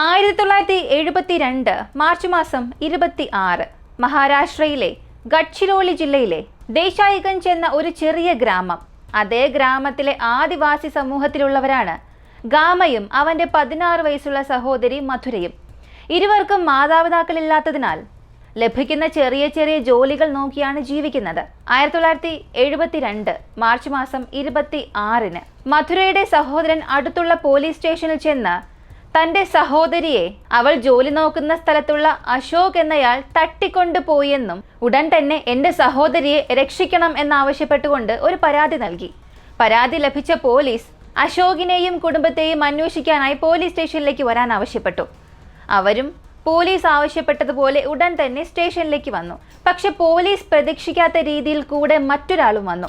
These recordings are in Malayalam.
ആയിരത്തി തൊള്ളായിരത്തി എഴുപത്തി രണ്ട് മാർച്ച് മാസം ഇരുപത്തി ആറ് മഹാരാഷ്ട്രയിലെ ഗഡ്ചിരോളി ജില്ലയിലെ ദേശായിഗഞ്ച് എന്ന ഒരു ചെറിയ ഗ്രാമം. അതേ ഗ്രാമത്തിലെ ആദിവാസി സമൂഹത്തിലുള്ളവരാണ് ഗാമയും അവന്റെ പതിനാറ് വയസ്സുള്ള സഹോദരി മധുരയും. ഇരുവർക്കും മാതാപിതാക്കളില്ലാത്തതിനാൽ ലഭിക്കുന്ന ചെറിയ ചെറിയ ജോലികൾ നോക്കിയാണ് ജീവിക്കുന്നത്. ആയിരത്തി തൊള്ളായിരത്തി എഴുപത്തിരണ്ട് മാർച്ച് മാസം ഇരുപത്തി ആറിന് മധുരയുടെ സഹോദരൻ അടുത്തുള്ള പോലീസ് സ്റ്റേഷനിൽ ചെന്ന് തന്റെ സഹോദരിയെ അവൾ ജോലി നോക്കുന്ന സ്ഥലത്തുള്ള അശോക് എന്നയാൾ തട്ടിക്കൊണ്ടുപോയെന്നും ഉടൻ തന്നെ എന്റെ സഹോദരിയെ രക്ഷിക്കണം എന്നാവശ്യപ്പെട്ടുകൊണ്ട് ഒരു പരാതി നൽകി. പരാതി ലഭിച്ച പോലീസ് അശോകിനെയും കുടുംബത്തെയും അന്വേഷിക്കാനായി പോലീസ് സ്റ്റേഷനിലേക്ക് വരാൻ ആവശ്യപ്പെട്ടു. അവരും പോലീസ് ആവശ്യപ്പെട്ടതുപോലെ ഉടൻ തന്നെ സ്റ്റേഷനിലേക്ക് വന്നു. പക്ഷെ പോലീസ് പ്രതീക്ഷിക്കാത്ത രീതിയിൽ കൂടെ മറ്റൊരാളും വന്നു.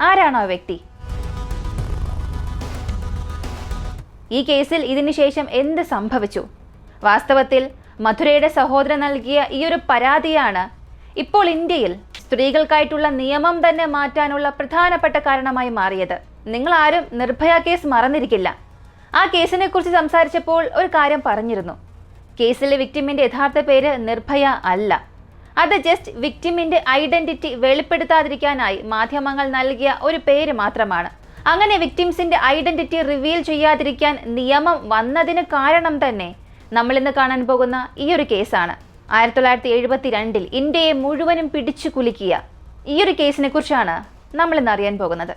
ആരാണോ വ്യക്തി? ഈ കേസിൽ ഇതിനുശേഷം എന്ത് സംഭവിച്ചു? വാസ്തവത്തിൽ മധുരയുടെ സഹോദരൻ നൽകിയ ഈ ഒരു പരാതിയാണ് ഇപ്പോൾ ഇന്ത്യയിൽ സ്ത്രീകൾക്കായിട്ടുള്ള നിയമം തന്നെ മാറ്റാനുള്ള പ്രധാനപ്പെട്ട കാരണമായി മാറിയത്. നിങ്ങൾ ആരും നിർഭയ കേസ് മറന്നിരിക്കില്ല. ആ കേസിനെ കുറിച്ച് സംസാരിച്ചപ്പോൾ ഒരു കാര്യം പറഞ്ഞിരുന്നു. കേസിലെ വിക്ടിമിന്റെ യഥാർത്ഥ പേര് നിർഭയ അല്ല. അത് ജസ്റ്റ് വിക്ടിമിന്റെ ഐഡന്റിറ്റി വെളിപ്പെടുത്താതിരിക്കാനായി മാധ്യമങ്ങൾ നൽകിയ ഒരു പേര് മാത്രമാണ്. അങ്ങനെ വിക്ടിംസിന്റെ ഐഡന്റിറ്റി റിവീൽ ചെയ്യാതിരിക്കാൻ നിയമം വന്നതിന് കാരണം തന്നെ നമ്മൾ ഇന്ന് കാണാൻ പോകുന്ന ഈ ഒരു കേസാണ്. ആയിരത്തി തൊള്ളായിരത്തി എഴുപത്തി രണ്ടിൽ ഇന്ത്യയെ മുഴുവനും പിടിച്ചു കുലുക്കിയ ഈ ഒരു കേസിനെ കുറിച്ചാണ് നമ്മൾ ഇന്ന് അറിയാൻ പോകുന്നത്.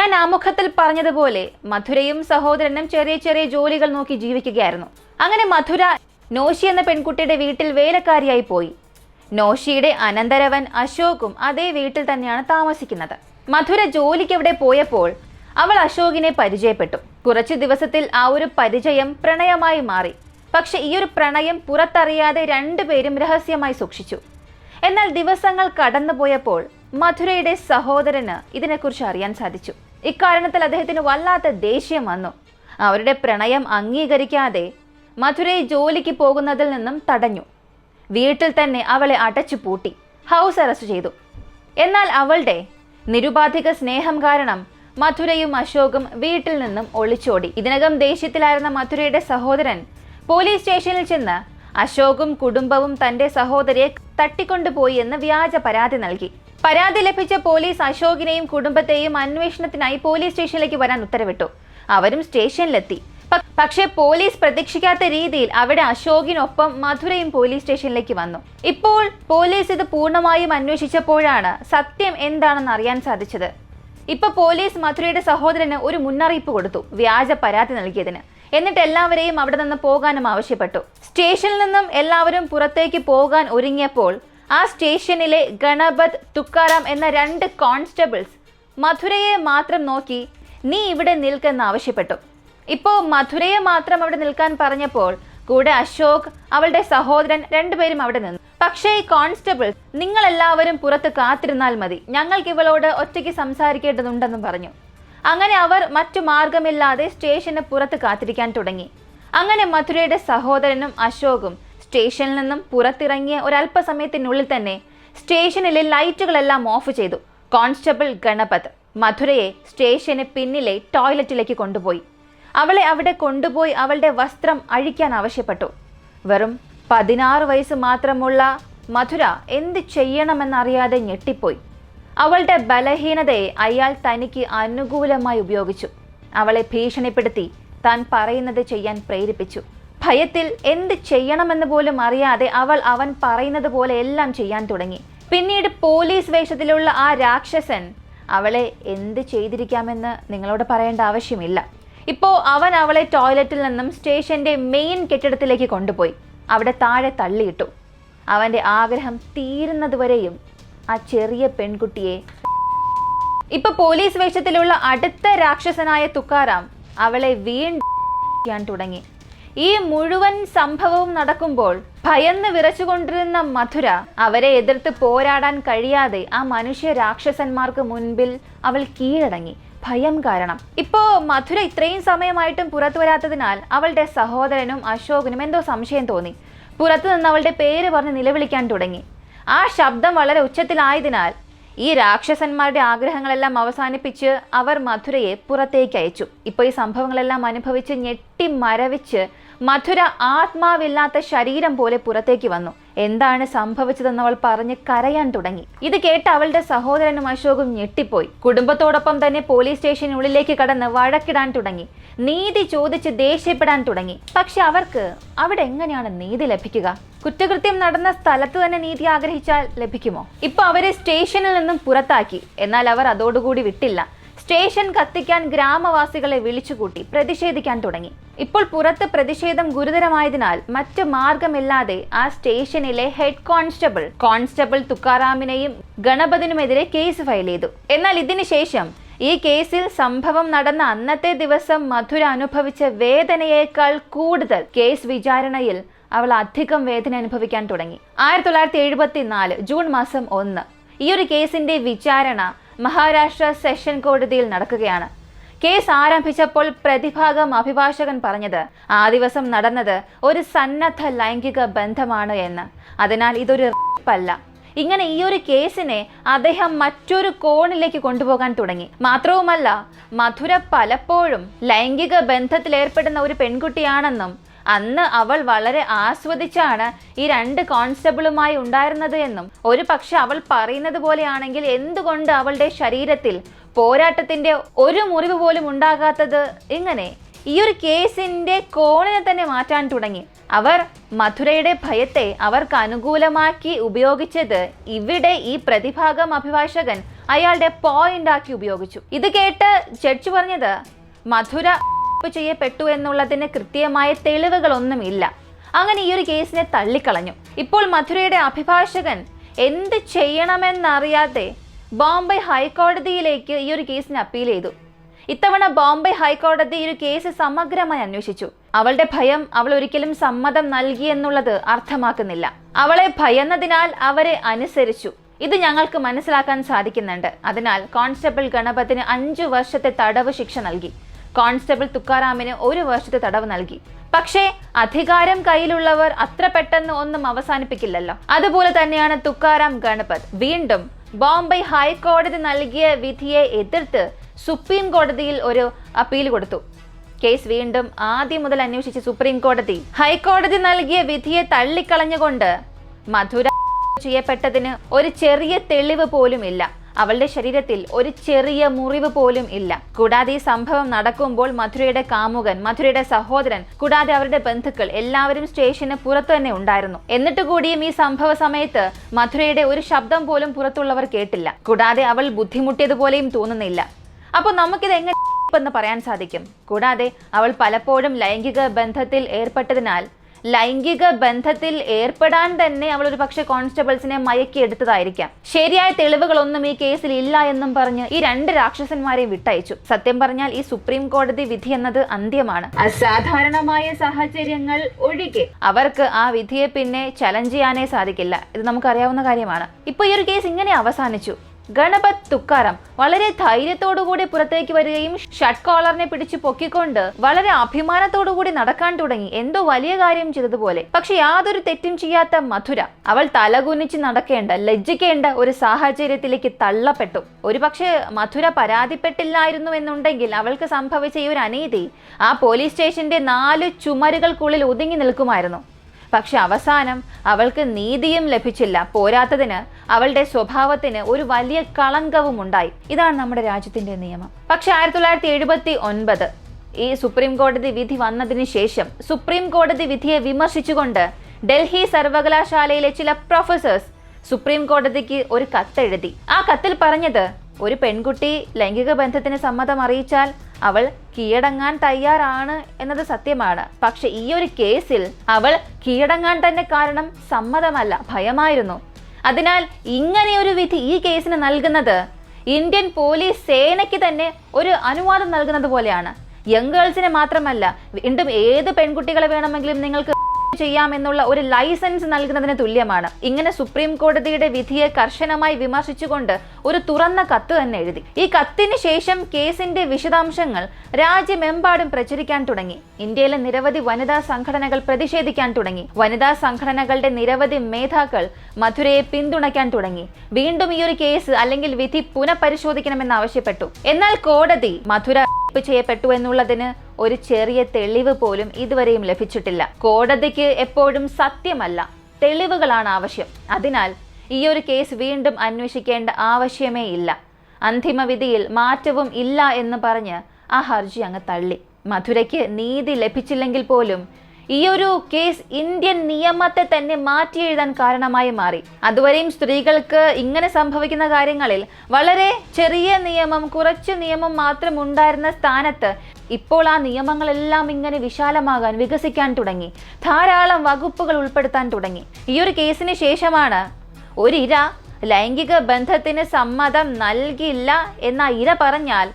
ഞാൻ ആമുഖത്തിൽ പറഞ്ഞതുപോലെ മധുരയും സഹോദരനും ചെറിയ ചെറിയ ജോലികൾ നോക്കി ജീവിക്കുകയായിരുന്നു. അങ്ങനെ മധുര നോഷി എന്ന പെൺകുട്ടിയുടെ വീട്ടിൽ വേലക്കാരിയായി പോയി. നോഷിയുടെ അനന്തരവൻ അശോകും അതേ വീട്ടിൽ തന്നെയാണ് താമസിക്കുന്നത്. മധുര ജോലിക്ക് അവിടെ പോയപ്പോൾ അവൾ അശോകിനെ പരിചയപ്പെട്ടു. കുറച്ചു ദിവസത്തിൽ ആ ഒരു പരിചയം പ്രണയമായി മാറി. പക്ഷെ ഈ ഒരു പ്രണയം പുറത്തറിയാതെ രണ്ടുപേരും രഹസ്യമായി സൂക്ഷിച്ചു. എന്നാൽ ദിവസങ്ങൾ കടന്നുപോയപ്പോൾ മധുരയുടെ സഹോദരന് ഇതിനെക്കുറിച്ച് അറിയാൻ സാധിച്ചു. ഇക്കാരണത്തിൽ അദ്ദേഹത്തിന് വല്ലാത്ത ദേഷ്യം വന്നു. അവരുടെ പ്രണയം അംഗീകരിക്കാതെ മധുരയെ ജോലിക്ക് പോകുന്നതിൽ നിന്നും തടഞ്ഞു. വീട്ടിൽ തന്നെ അവളെ അടച്ചു പൂട്ടി ഹൗസ് അറസ്റ്റ് ചെയ്തു. എന്നാൽ അവളുടെ നിരുപാധിക സ്നേഹം കാരണം മധുരയും അശോകും വീട്ടിൽ നിന്നും ഒളിച്ചോടി. ഇതിനകം ദേഷ്യത്തിലായിരുന്ന മധുരയുടെ സഹോദരൻ പോലീസ് സ്റ്റേഷനിൽ ചെന്ന് അശോകും കുടുംബവും തന്റെ സഹോദരിയെ തട്ടിക്കൊണ്ടുപോയി എന്ന് വ്യാജ പരാതി നൽകി. പരാതി ലഭിച്ച പോലീസ് അശോകിനെയും കുടുംബത്തെയും അന്വേഷണത്തിനായി പോലീസ് സ്റ്റേഷനിലേക്ക് വരാൻ ഉത്തരവിട്ടു. അവരും സ്റ്റേഷനിലെത്തി. പക്ഷെ പോലീസ് പ്രതീക്ഷിക്കാത്ത രീതിയിൽ അവിടെ അശോകിനൊപ്പം മധുരയും പോലീസ് സ്റ്റേഷനിലേക്ക് വന്നു. ഇപ്പോൾ പോലീസ് ഇത് പൂർണമായും അന്വേഷിച്ചപ്പോഴാണ് സത്യം എന്താണെന്ന് അറിയാൻ സാധിച്ചത്. ഇപ്പൊ പോലീസ് മധുരയുടെ സഹോദരന് ഒരു മുന്നറിയിപ്പ് കൊടുത്തു വ്യാജ പരാതി നൽകിയതിന്. എന്നിട്ട് എല്ലാവരെയും അവിടെ നിന്ന് പോകാനും ആവശ്യപ്പെട്ടു. സ്റ്റേഷനിൽ നിന്നും എല്ലാവരും പുറത്തേക്ക് പോകാൻ ഒരുങ്ങിയപ്പോൾ ആ സ്റ്റേഷനിലെ ഗണപത് തുക്കാറാം എന്ന രണ്ട് കോൺസ്റ്റബിൾസ് മധുരയെ മാത്രം നോക്കി നീ ഇവിടെ നിൽക്കെന്ന് ആവശ്യപ്പെട്ടു. ഇപ്പോൾ മധുരയെ മാത്രം അവിടെ നിൽക്കാൻ പറഞ്ഞപ്പോൾ കൂടെ അശോക് അവളുടെ സഹോദരൻ രണ്ടുപേരും അവിടെ നിന്നു. പക്ഷേ ഈ കോൺസ്റ്റബിൾ നിങ്ങൾ എല്ലാവരും പുറത്ത് കാത്തിരുന്നാൽ മതി. ഞങ്ങൾക്ക് ഇവളോട് ഒറ്റയ്ക്ക് സംസാരിക്കേണ്ടതുണ്ടെന്നും പറഞ്ഞു. അങ്ങനെ അവർ മറ്റു മാർഗമില്ലാതെ സ്റ്റേഷന് പുറത്ത് കാത്തിരിക്കാൻ തുടങ്ങി. അങ്ങനെ മധുരയുടെ സഹോദരനും അശോകും സ്റ്റേഷനിൽ നിന്നും പുറത്തിറങ്ങിയ ഒരല്പസമയത്തിനുള്ളിൽ തന്നെ സ്റ്റേഷനിലെ ലൈറ്റുകളെല്ലാം ഓഫ് ചെയ്തു. കോൺസ്റ്റബിൾ ഗണപത് മധുരയെ സ്റ്റേഷന് പിന്നിലെ ടോയ്ലറ്റിലേക്ക് കൊണ്ടുപോയി. അവളെ അവിടെ കൊണ്ടുപോയി അവളുടെ വസ്ത്രം അഴിക്കാൻ ആവശ്യപ്പെട്ടു. വെറും പതിനാറ് വയസ്സ് മാത്രമുള്ള മധുര എന്ത് ചെയ്യണമെന്നറിയാതെ ഞെട്ടിപ്പോയി. അവളുടെ ബലഹീനതയെ അയാൾ തനിക്ക് അനുകൂലമായി ഉപയോഗിച്ചു. അവളെ ഭീഷണിപ്പെടുത്തി താൻ പറയുന്നത് ചെയ്യാൻ പ്രേരിപ്പിച്ചു. ഭയത്തിൽ എന്ത് ചെയ്യണമെന്ന് പോലും അറിയാതെ അവൾ അവൻ പറയുന്നത് പോലെ എല്ലാം ചെയ്യാൻ തുടങ്ങി. പിന്നീട് പോലീസ് വേഷത്തിലുള്ള ആ രാക്ഷസൻ അവളെ എന്ത് ചെയ്തിരിക്കാമെന്ന് നിങ്ങളോട് പറയേണ്ട ആവശ്യമില്ല. ഇപ്പോൾ അവൻ അവളെ ടോയ്ലറ്റിൽ നിന്നും സ്റ്റേഷന്റെ മെയിൻ കെട്ടിടത്തിലേക്ക് കൊണ്ടുപോയി. അവിടെ താഴെ തള്ളിയിട്ടു. അവന്റെ ആഗ്രഹം തീരുന്നതുവരെയും ആ ചെറിയ പെൺകുട്ടിയെ ഇപ്പൊ പോലീസ് വേഷത്തിലുള്ള അടുത്ത രാക്ഷസനായ തുക്കാറാം അവളെ വീണ്ടും തുടങ്ങി. ഈ മുഴുവൻ സംഭവവും നടക്കുമ്പോൾ ഭയന്ന് വിറച്ചുകൊണ്ടിരുന്ന മധുര അവരെ എതിർത്ത് പോരാടാൻ കഴിയാതെ ആ മനുഷ്യ രാക്ഷസന്മാർക്ക് മുൻപിൽ അവൾ കീഴടങ്ങി. ഭയം കാരണം. ഇപ്പോ മധുര ഇത്രയും സമയമായിട്ടും പുറത്തു വരാത്തതിനാൽ അവളുടെ സഹോദരനും അശോകനും എന്തോ സംശയം തോന്നി. പുറത്തു നിന്ന് അവളുടെ പേര് പറഞ്ഞ് നിലവിളിക്കാൻ തുടങ്ങി. ആ ശബ്ദം വളരെ ഉച്ചത്തിലായതിനാൽ ഈ രാക്ഷസന്മാരുടെ ആഗ്രഹങ്ങളെല്ലാം അവസാനിപ്പിച്ച് അവർ മധുരയെ പുറത്തേക്ക് അയച്ചു ഇപ്പോൾ ഈ സംഭവങ്ങളെല്ലാം അനുഭവിച്ച് ഞെട്ടി മരവിച്ച് മധുര ആത്മാവില്ലാത്ത ശരീരം പോലെ പുറത്തേക്ക് വന്നു. എന്താണ് സംഭവിച്ചതെന്ന് അവൾ പറഞ്ഞ് കരയാൻ തുടങ്ങി. ഇത് കേട്ട് അവളുടെ സഹോദരനും അശോകും ഞെട്ടിപ്പോയി. കുടുംബത്തോടൊപ്പം തന്നെ പോലീസ് സ്റ്റേഷനുള്ളിലേക്ക് കടന്ന് വഴക്കിടാൻ തുടങ്ങി. നീതി ചോദിച്ച് ദേഷ്യപ്പെടാൻ തുടങ്ങി. പക്ഷെ അവർക്ക് അവിടെ എങ്ങനെയാണ് നീതി ലഭിക്കുക? കുറ്റകൃത്യം നടന്ന സ്ഥലത്ത് തന്നെ നീതി ആഗ്രഹിച്ചാൽ ലഭിക്കുമോ? ഇപ്പൊ അവരെ സ്റ്റേഷനിൽ നിന്നും പുറത്താക്കി. എന്നാൽ അവർ അതോടുകൂടി വിട്ടില്ല. സ്റ്റേഷൻ കത്തിക്കാൻ ഗ്രാമവാസികളെ വിളിച്ചുകൂട്ടി പ്രതിഷേധിക്കാൻ തുടങ്ങി. ഇപ്പോൾ പുറത്ത് പ്രതിഷേധം ഗുരുതരമായതിനാൽ മറ്റു മാർഗമില്ലാതെ ആ സ്റ്റേഷനിലെ ഹെഡ് കോൺസ്റ്റബിൾ കോൺസ്റ്റബിൾ തുക്കാറാമിനെയും ഗണപതിനുമെതിരെ കേസ് ഫയൽ ചെയ്തു. എന്നാൽ ഇതിനുശേഷം ഈ കേസിൽ സംഭവം നടന്ന അന്നത്തെ ദിവസം മധുര അനുഭവിച്ച വേദനയേക്കാൾ കൂടുതൽ കേസ് വിചാരണയിൽ അവൾ അധികം വേദന അനുഭവിക്കാൻ തുടങ്ങി. ആയിരത്തി തൊള്ളായിരത്തി എഴുപത്തി നാല് ജൂൺ മാസം ഒന്ന്. ഈ ഒരു കേസിന്റെ വിചാരണ മഹാരാഷ്ട്ര സെഷൻ കോടതിയിൽ നടക്കുകയാണ്. കേസ് ആരംഭിച്ചപ്പോൾ പ്രതിഭാഗം അഭിഭാഷകൻ പറഞ്ഞത് ആ ദിവസം നടന്നത് ഒരു സന്നദ്ധ ലൈംഗിക ബന്ധമാണ് എന്ന്. അതിനാൽ ഇതൊരു അല്ല ഇങ്ങനെ ഈ ഒരു കേസിനെ അദ്ദേഹം മറ്റൊരു കോണിലേക്ക് കൊണ്ടുപോകാൻ തുടങ്ങി. മാത്രവുമല്ല മധുര പലപ്പോഴും ലൈംഗിക ബന്ധത്തിലേർപ്പെടുന്ന ഒരു പെൺകുട്ടിയാണെന്നും അന്ന് അവൾ വളരെ ആസ്വദിച്ചാണ് ഈ രണ്ട് കോൺസ്റ്റബിളുമായി ഉണ്ടായിരുന്നത് എന്നും. ഒരു പക്ഷെ അവൾ പറയുന്നത് പോലെയാണെങ്കിൽ എന്തുകൊണ്ട് അവളുടെ ശരീരത്തിൽ പോരാട്ടത്തിന്റെ ഒരു മുറിവ് പോലും ഉണ്ടാകാത്തത് ഇങ്ങനെ? ഈ ഒരു കേസിന്റെ കോണിനെ തന്നെ മാറ്റാൻ തുടങ്ങി. അവർ മധുരയുടെ ഭയത്തെ അവർക്ക് അനുകൂലമാക്കി ഉപയോഗിച്ചത് ഇവിടെ ഈ പ്രതിഭാഗം അഭിഭാഷകൻ അയാളുടെ പോയിന്റ് ആക്കി ഉപയോഗിച്ചു. ഇത് കേട്ട് ജഡ്ജ് പറഞ്ഞത് മധുര ചെയ്യപ്പെട്ടു എന്നുള്ളതിന് കൃത്യമായ തെളിവുകളൊന്നുമില്ല. അങ്ങനെ ഈ ഒരു കേസിനെ തള്ളിക്കളഞ്ഞു. ഇപ്പോൾ മധുരയുടെ അഭിഭാഷകൻ എന്ത് ചെയ്യണമെന്നറിയാതെ ബോംബെ ഹൈക്കോടതിയിലേക്ക് ഈ ഒരു കേസിന് അപ്പീൽ ചെയ്തു. ഇത്തവണ ബോംബെ ഹൈക്കോടതി ഈ ഒരു കേസ് സമഗ്രമായി അന്വേഷിച്ചു. അവളുടെ ഭയം അവൾ ഒരിക്കലും സമ്മതം നൽകി എന്നുള്ളത് അർത്ഥമാക്കുന്നില്ല. അവളെ ഭയന്നതിനാൽ അവരെ അനുസരിച്ചു. ഇത് ഞങ്ങൾക്ക് മനസ്സിലാക്കാൻ സാധിക്കുന്നുണ്ട്. അതിനാൽ കോൺസ്റ്റബിൾ ഗണപതിന് അഞ്ചു വർഷത്തെ തടവ് ശിക്ഷ നൽകി. കോൺസ്റ്റബിൾ തുക്കാറാമിന് ഒരു വർഷത്തെ തടവ് നൽകി. പക്ഷേ അധികാരം കയ്യിലുള്ളവർ അത്ര പെട്ടെന്ന് ഒന്നും അവസാനിപ്പിക്കില്ലല്ലോ. അതുപോലെ തന്നെയാണ് തുക്കാറാം ഗണപത്. വീണ്ടും ബോംബെ ഹൈക്കോടതി നൽകിയ വിധിയെ എതിർത്ത് സുപ്രീം കോടതിയിൽ ഒരു അപ്പീൽ കൊടുത്തു. കേസ് വീണ്ടും ആദ്യം മുതൽ അന്വേഷിച്ച് സുപ്രീം കോടതി. ഹൈക്കോടതി നൽകിയ വിധിയെ തള്ളിക്കളഞ്ഞുകൊണ്ട് മധുര ചെയ്യപ്പെട്ടതിന് ഒരു ചെറിയ തെളിവ് പോലും ഇല്ല അവളുടെ ശരീരത്തിൽ ഒരു ചെറിയ മുറിവ് പോലും ഇല്ല. കൂടാതെ ഈ സംഭവം നടക്കുമ്പോൾ മധുരയുടെ കാമുകൻ മധുരയുടെ സഹോദരൻ കൂടാതെ അവരുടെ ബന്ധുക്കൾ എല്ലാവരും സ്റ്റേഷന് പുറത്തു തന്നെ ഉണ്ടായിരുന്നു. എന്നിട്ട് കൂടിയും ഈ സംഭവ സമയത്ത് മധുരയുടെ ഒരു ശബ്ദം പോലും പുറത്തുള്ളവർ കേട്ടില്ല. കൂടാതെ അവൾ ബുദ്ധിമുട്ടിയതുപോലെയും തോന്നുന്നില്ല. അപ്പോൾ നമുക്കിത് എങ്ങനെ എന്ന് പറയാൻ സാധിക്കും? കൂടാതെ അവൾ പലപ്പോഴും ലൈംഗിക ബന്ധത്തിൽ ഏർപ്പെട്ടതിനാൽ ലൈംഗിക ബന്ധത്തിൽ ഏർപ്പെടാൻ തന്നെ അവൾ ഒരു പക്ഷേ കോൺസ്റ്റബിൾസിനെ മയക്കിയെടുത്തതായിരിക്കാം. ശരിയായ തെളിവുകളൊന്നും ഈ കേസിൽ ഇല്ല എന്നും പറഞ്ഞ് ഈ രണ്ട് രാക്ഷസന്മാരെ വിട്ടയച്ചു. സത്യം പറഞ്ഞാൽ ഈ സുപ്രീം കോടതി വിധി എന്നത് അന്ത്യമാണ്. അസാധാരണമായ സാഹചര്യങ്ങൾ ഒഴികെ. അവർക്ക് ആ വിധിയെ പിന്നെ ചലഞ്ച് ചെയ്യാനേ സാധിക്കില്ല. ഇത് നമുക്കറിയാവുന്ന കാര്യമാണ്. ഇപ്പൊ ഈ ഒരു കേസ് ഇങ്ങനെ അവസാനിച്ചു. ഗണപത് തുക്കാരം വളരെ ധൈര്യത്തോടുകൂടി പുറത്തേക്ക് വരികയും ഷട്ട് കോളറിനെ പിടിച്ചു പൊക്കിക്കൊണ്ട് വളരെ അഭിമാനത്തോടുകൂടി നടക്കാൻ തുടങ്ങി. എന്തോ വലിയ കാര്യം ചെയ്തതുപോലെ. പക്ഷെ യാതൊരു തെറ്റും ചെയ്യാത്ത മധുര. അവൾ തലകുനിച്ച് നടക്കേണ്ട ലജ്ജിക്കേണ്ട ഒരു സാഹചര്യത്തിലേക്ക് തള്ളപ്പെട്ടു. ഒരുപക്ഷെ മധുര പരാതിപ്പെട്ടില്ലായിരുന്നു എന്നുണ്ടെങ്കിൽ അവൾക്ക് സംഭവിച്ച ഈ ഒരു അനീതി ആ പോലീസ് സ്റ്റേഷന്റെ നാല് ചുമരുകൾക്കുള്ളിൽ ഒതുങ്ങി നിൽക്കുമായിരുന്നു. പക്ഷെ അവസാനം അവൾക്ക് നീതിയും ലഭിച്ചില്ല. പോരാത്തതിന് അവളുടെ സ്വഭാവത്തിന് ഒരു വലിയ കളങ്കവും ഉണ്ടായി. ഇതാണ് നമ്മുടെ രാജ്യത്തിന്റെ നിയമം. പക്ഷെ ആയിരത്തി തൊള്ളായിരത്തി എഴുപത്തി ഒൻപത് ഈ സുപ്രീം കോടതി വിധി വന്നതിന് ശേഷം സുപ്രീം കോടതി വിധിയെ വിമർശിച്ചുകൊണ്ട് ഡൽഹി സർവകലാശാലയിലെ ചില പ്രൊഫസേഴ്സ് സുപ്രീം കോടതിക്ക് ഒരു കത്തെഴുതി. ആ കത്തിൽ പറഞ്ഞത് ഒരു പെൺകുട്ടി ലൈംഗിക ബന്ധത്തിന് സമ്മതം അറിയിച്ചാൽ അവൾ കീഴടങ്ങാൻ തയ്യാറാണ് എന്നത് സത്യമാണ്. പക്ഷെ ഈ ഒരു കേസിൽ അവൾ കീഴടങ്ങാൻ തന്നെ കാരണം സമ്മതമല്ല ഭയമായിരുന്നു. അതിനാൽ ഇങ്ങനെ ഒരു വിധി ഈ കേസിന് നൽകുന്നത് ഇന്ത്യൻ പോലീസ് സേനയ്ക്ക് തന്നെ ഒരു അനുവാദം നൽകുന്നത് പോലെയാണ്. യങ് ഗേൾസിനെ മാത്രമല്ല വീണ്ടും ഏത് പെൺകുട്ടികളെ വേണമെങ്കിലും നിങ്ങൾക്ക് ചെയ്യാമെന്നുള്ള ഒരു ലൈസൻസ് നൽകുന്നതിന് തുല്യമാണ്. ഇങ്ങനെ സുപ്രീം കോടതിയുടെ വിധിയെ കർശനമായി വിമർശിച്ചുകൊണ്ട് ഒരു തുറന്ന കത്ത് തന്നെ എഴുതി. ഈ കത്തിന് ശേഷം കേസിന്റെ വിശദാംശങ്ങൾ രാജ്യമെമ്പാടും പ്രചരിക്കാൻ തുടങ്ങി. ഇന്ത്യയിലെ നിരവധി വനിതാ സംഘടനകൾ പ്രതിഷേധിക്കാൻ തുടങ്ങി. വനിതാ സംഘടനകളുടെ നിരവധി മേധാക്കൾ മധുരയെ പിന്തുണയ്ക്കാൻ തുടങ്ങി. വീണ്ടും ഈ ഒരു കേസ് അല്ലെങ്കിൽ വിധി പുനഃപരിശോധിക്കണമെന്ന് ആവശ്യപ്പെട്ടു. എന്നാൽ കോടതി മധുര ചെയ്യപ്പെട്ടു എന്നുള്ളതിന് ഒരു ചെറിയ തെളിവ് പോലും ഇതുവരെയും ലഭിച്ചിട്ടില്ല. കോടതിക്ക് എപ്പോഴും സത്യമല്ല. തെളിവുകളാണ് ആവശ്യം. അതിനാൽ ഈ ഒരു കേസ് വീണ്ടും അന്വേഷിക്കേണ്ട ആവശ്യമേ ഇല്ല. അന്തിമവിധിയിൽ മാറ്റവും ഇല്ല എന്ന് പറഞ്ഞ് ആ ഹർജി അങ്ങ് തള്ളി. മധുരയ്ക്ക് നീതി ലഭിച്ചില്ലെങ്കിൽ പോലും ഈ ഒരു കേസ് ഇന്ത്യൻ നിയമത്തെ തന്നെ മാറ്റി എഴുതാൻ കാരണമായി മാറി. അതുവരെയും സ്ത്രീകൾക്ക് ഇങ്ങനെ സംഭവിക്കുന്ന കാര്യങ്ങളിൽ വളരെ ചെറിയ നിയമം കുറച്ച് നിയമം മാത്രം ഉണ്ടായിരുന്ന സ്ഥാനത്ത് ഇപ്പോൾ ആ നിയമങ്ങളെല്ലാം ഇങ്ങനെ വിശാലമാകാൻ വികസിക്കാൻ തുടങ്ങി. ധാരാളം വകുപ്പുകൾ ഉൾപ്പെടുത്താൻ തുടങ്ങി. ഈ ഒരു കേസിന് ശേഷമാണ് ഒരിര ലൈംഗിക ബന്ധത്തിന് സമ്മതം നൽകില്ല എന്ന ഇര പറഞ്ഞാൽ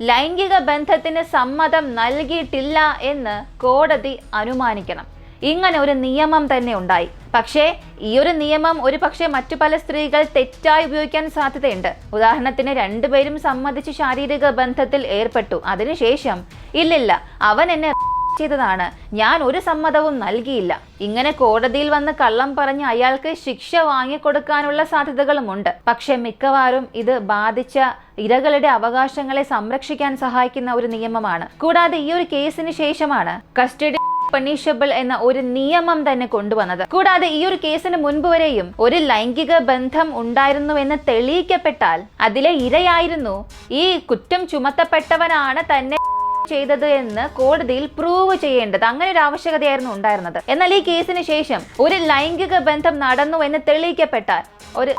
ലൈംഗിക ബന്ധത്തിന് സമ്മതം നൽകിയിട്ടില്ല എന്ന് കോടതി അനുമാനിക്കണം. ഇങ്ങനെ ഒരു നിയമം തന്നെ ഉണ്ടായി. പക്ഷേ ഈ ഒരു നിയമം ഒരു പക്ഷേ മറ്റു പല സ്ത്രീകൾ തെറ്റായി ഉപയോഗിക്കാൻ സാധ്യതയുണ്ട്. ഉദാഹരണത്തിന് രണ്ടുപേരും സമ്മതിച്ച് ശാരീരിക ബന്ധത്തിൽ ഏർപ്പെട്ടു. അതിനുശേഷം ഇല്ലില്ല അവൻ എന്നെ ചെയ്തതാണ്. ഞാൻ ഒരു സമ്മതവും നൽകിയില്ല. ഇങ്ങനെ കോടതിയിൽ വന്ന് കള്ളം പറഞ്ഞ് അയാൾക്ക് ശിക്ഷ വാങ്ങിക്കൊടുക്കാനുള്ള സാധ്യതകളുമുണ്ട്. പക്ഷെ മിക്കവാറും ഇത് ബാധിച്ച ഇരകളുടെ അവകാശങ്ങളെ സംരക്ഷിക്കാൻ സഹായിക്കുന്ന ഒരു നിയമമാണ്. കൂടാതെ ഈ ഒരു കേസിന് ശേഷമാണ് കസ്റ്റഡി പണിഷബിൾ എന്ന ഒരു നിയമം തന്നെ കൊണ്ടുവന്നത്. കൂടാതെ ഈ ഒരു കേസിന് മുൻപ് വരെയും ഒരു ലൈംഗിക ബന്ധം ഉണ്ടായിരുന്നുവെന്ന് തെളിയിക്കപ്പെട്ടാൽ അതിലെ ഇരയായിരുന്നു. ഈ കുറ്റം ചുമത്തപ്പെട്ടവനാണ് തന്നെ ചെയ്തത് എന്ന് കോടതിയിൽ പ്രൂവ് ചെയ്യേണ്ടത്. അങ്ങനെ ഒരു ആവശ്യകതയായിരുന്നു ഉണ്ടായിരുന്നത്. എന്നാൽ ഈ കേസിന് ശേഷം ഒരു ലൈംഗിക ബന്ധം നടന്നു എന്ന് തെളിയിക്കപ്പെട്ടാൽ ഒരു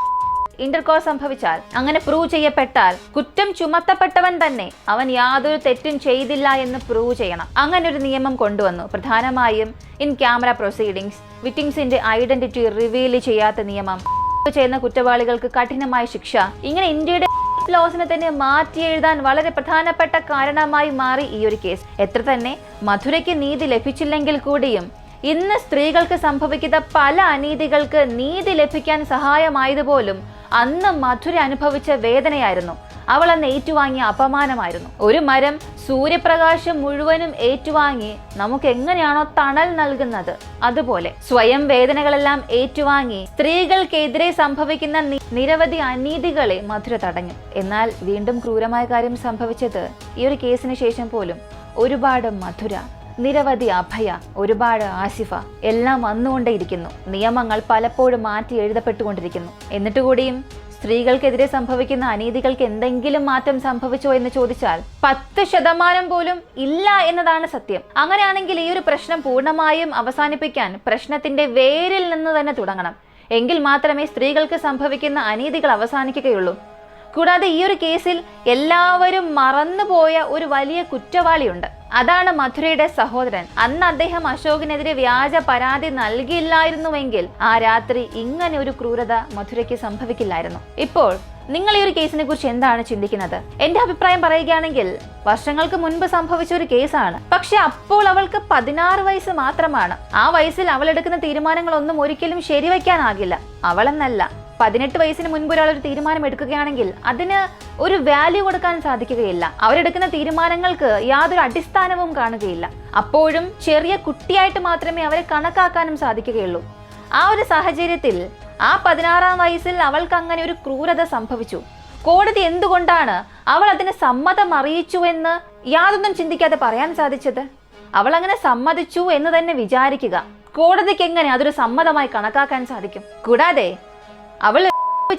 ഇന്റർകോസ് സംഭവിച്ചാൽ അങ്ങനെ പ്രൂവ് ചെയ്യപ്പെട്ടാൽ കുറ്റം ചുമത്തപ്പെട്ടവൻ തന്നെ അവൻ യാതൊരു തെറ്റും ചെയ്തില്ല എന്ന് പ്രൂവ് ചെയ്യണം. അങ്ങനെ ഒരു നിയമം കൊണ്ടുവന്നു. പ്രധാനമായും ഇൻ ക്യാമറ പ്രൊസീഡിങ്സ് വിറ്റിംഗ്സിന്റെ ഐഡന്റിറ്റി റിവീൽ ചെയ്യാത്ത നിയമം. ചെയ്യുന്ന കുറ്റവാളികൾക്ക് കഠിനമായ ശിക്ഷ. ഇങ്ങനെ ഇന്ത്യയുടെ ലോസിനെ തന്നെ മാറ്റി എഴുതാൻ വളരെ പ്രധാനപ്പെട്ട കാരണമായി മാറി ഈ ഒരു കേസ് എത്ര തന്നെ മധുരയ്ക്ക് നീതി ലഭിച്ചില്ലെങ്കിൽ കൂടിയും ഇന്ന് സ്ത്രീകൾക്ക് സംഭവിക്കുന്ന പല അനീതികൾക്ക് നീതി ലഭിക്കാൻ സഹായമായതുപോലും അന്ന് മധുര അനുഭവിച്ച വേദനയായിരുന്നു. അവൾ അന്ന് ഏറ്റുവാങ്ങിയ അപമാനമായിരുന്നു. ഒരു മരം സൂര്യപ്രകാശം മുഴുവനും ഏറ്റുവാങ്ങി നമുക്ക് എങ്ങനെയാണോ തണൽ നൽകുന്നത്? അതുപോലെ സ്വയം വേദനകളെല്ലാം ഏറ്റുവാങ്ങി സ്ത്രീകൾക്കെതിരെ സംഭവിക്കുന്ന നിരവധി അനീതികളെ മധുര തടഞ്ഞു. എന്നാൽ വീണ്ടും ക്രൂരമായ കാര്യം സംഭവിച്ചത് ഈ ഒരു കേസിന് ശേഷം പോലും ഒരുപാട് മധുര നിരവധി അഭയ ഒരുപാട് ആസിഫ എല്ലാം വന്നുകൊണ്ടേയിരിക്കുന്നു. നിയമങ്ങൾ പലപ്പോഴും മാറ്റി എഴുതപ്പെട്ടുകൊണ്ടിരിക്കുന്നു. എന്നിട്ട് കൂടിയും സ്ത്രീകൾക്കെതിരെ സംഭവിക്കുന്ന അനീതികൾക്ക് എന്തെങ്കിലും മാറ്റം സംഭവിച്ചോ എന്ന് ചോദിച്ചാൽ പത്ത് ശതമാനം പോലും ഇല്ല എന്നതാണ് സത്യം. അങ്ങനെയാണെങ്കിൽ ഈ ഒരു പ്രശ്നം പൂർണമായും അവസാനിപ്പിക്കാൻ പ്രശ്നത്തിന്റെ വേരിൽ നിന്ന് തന്നെ തുടങ്ങണം. എങ്കിൽ മാത്രമേ സ്ത്രീകൾക്ക് സംഭവിക്കുന്ന അനീതികൾ അവസാനിക്കുകയുള്ളൂ. കൂടാതെ ഈ ഒരു കേസിൽ എല്ലാവരും മറന്നുപോയ ഒരു വലിയ കുറ്റവാളിയുണ്ട്. അതാണ് മധുരയുടെ സഹോദരൻ. അന്ന് അദ്ദേഹം അശോകിനെതിരെ വ്യാജ പരാതി നൽകിയില്ലായിരുന്നുവെങ്കിൽ ആ രാത്രി ഇങ്ങനെ ഒരു ക്രൂരത മധുരയ്ക്ക് സംഭവിക്കില്ലായിരുന്നു. ഇപ്പോൾ നിങ്ങൾ ഈ ഒരു കേസിനെ കുറിച്ച് എന്താണ് ചിന്തിക്കുന്നത്? എന്റെ അഭിപ്രായം പറയുകയാണെങ്കിൽ വർഷങ്ങൾക്ക് മുൻപ് സംഭവിച്ച ഒരു കേസാണ്. പക്ഷെ അപ്പോൾ അവൾക്ക് പതിനാറ് വയസ്സ് മാത്രമാണ്. ആ വയസ്സിൽ അവൾ എടുക്കുന്ന തീരുമാനങ്ങളൊന്നും ഒരിക്കലും ശരിവയ്ക്കാനാകില്ല അവളെന്നല്ല. പതിനെട്ട് വയസ്സിന് മുൻപ് ഒരാൾ ഒരു തീരുമാനം എടുക്കുകയാണെങ്കിൽ അതിന് ഒരു വാല്യൂ കൊടുക്കാൻ സാധിക്കുകയില്ല. അവരെടുക്കുന്ന തീരുമാനങ്ങൾക്ക് യാതൊരു അടിസ്ഥാനവും കാണുകയില്ല. അപ്പോഴും ചെറിയ കുട്ടിയായിട്ട് മാത്രമേ അവരെ കണക്കാക്കാനും സാധിക്കുകയുള്ളൂ. ആ ഒരു സാഹചര്യത്തിൽ ആ പതിനാറാം വയസ്സിൽ അവൾക്ക് അങ്ങനെ ഒരു ക്രൂരത സംഭവിച്ചു. കോടതി എന്തുകൊണ്ടാണ് അവൾ അതിന് സമ്മതം അറിയിച്ചു എന്ന് യാതൊന്നും ചിന്തിക്കാതെ പറയാൻ സാധിച്ചത്? അവൾ അങ്ങനെ സമ്മതിച്ചു എന്ന് തന്നെ വിചാരിക്കുക. കോടതിക്ക് എങ്ങനെ അതൊരു സമ്മതമായി കണക്കാക്കാൻ സാധിക്കും? കൂടാതെ അവൾ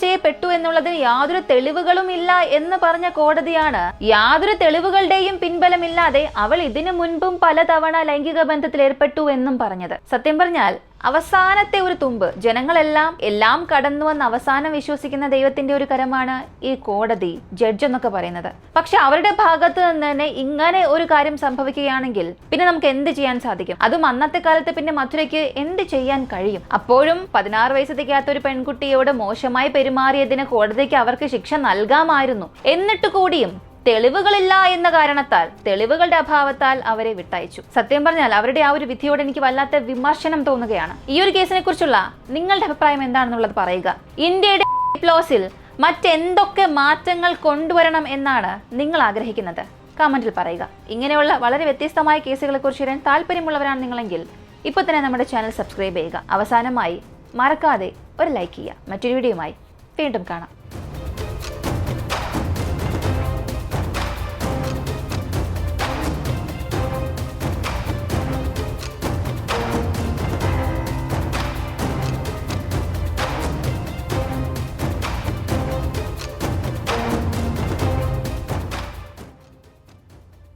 ചെയ്യപ്പെട്ടു എന്നുള്ളതിന് യാതൊരു തെളിവുകളും ഇല്ല എന്ന് പറഞ്ഞ കോടതിയാണ്. യാതൊരു തെളിവുകളുടെയും പിൻബലമില്ലാതെ അവൾ ഇതിനു മുൻപും പലതവണ ലൈംഗിക ബന്ധത്തിൽ ഏർപ്പെട്ടു എന്നും പറഞ്ഞത്. സത്യം പറഞ്ഞാൽ അവസാനത്തെ ഒരു തുമ്പ്. ജനങ്ങളെല്ലാം എല്ലാം കടന്നു വന്ന് അവസാനം വിശ്വസിക്കുന്ന ദൈവത്തിന്റെ ഒരു കരമാണ് ഈ കോടതി ജഡ്ജ് എന്നൊക്കെ പറയുന്നത്. പക്ഷെ അവരുടെ ഭാഗത്ത് നിന്ന് തന്നെ ഇങ്ങനെ ഒരു കാര്യം സംഭവിക്കുകയാണെങ്കിൽ പിന്നെ നമുക്ക് എന്ത് ചെയ്യാൻ സാധിക്കും? അതും അന്നത്തെ കാലത്ത് പിന്നെ മധുരയ്ക്ക് എന്ത് ചെയ്യാൻ കഴിയും? അപ്പോഴും പതിനാറ് വയസ്സ് തികയാത്ത ഒരു പെൺകുട്ടിയോട് മോശമായി പെരുമാറിയതിന് കോടതിക്ക് അവർക്ക് ശിക്ഷ നൽകാമായിരുന്നു. എന്നിട്ട് കൂടിയും തെളിവുകളില്ല എന്ന കാരണത്താൽ തെളിവുകളുടെ അഭാവത്താൽ അവരെ വിട്ടയച്ചു. സത്യം പറഞ്ഞാൽ അവരുടെ ആ ഒരു വിധിയോട് എനിക്ക് വല്ലാത്ത വിമർശനം തോന്നുകയാണ്. ഈ ഒരു കേസിനെ കുറിച്ചുള്ള നിങ്ങളുടെ അഭിപ്രായം എന്താണെന്നുള്ളത് പറയുക. ഇന്ത്യയുടെ ലോസിൽ മറ്റെന്തൊക്കെ മാറ്റങ്ങൾ കൊണ്ടുവരണം എന്നാണ് നിങ്ങൾ ആഗ്രഹിക്കുന്നത്? കമന്റിൽ പറയുക. ഇങ്ങനെയുള്ള വളരെ വ്യത്യസ്തമായ കേസുകളെ കുറിച്ച് അറിയാൻ താല്പര്യമുള്ളവരാണ് നിങ്ങളെങ്കിൽ ഇപ്പൊ തന്നെ നമ്മുടെ ചാനൽ സബ്സ്ക്രൈബ് ചെയ്യുക. അവസാനമായി മറക്കാതെ ഒരു ലൈക്ക് ചെയ്യുക. മറ്റൊരു വീഡിയോയുമായി വീണ്ടും കാണാം.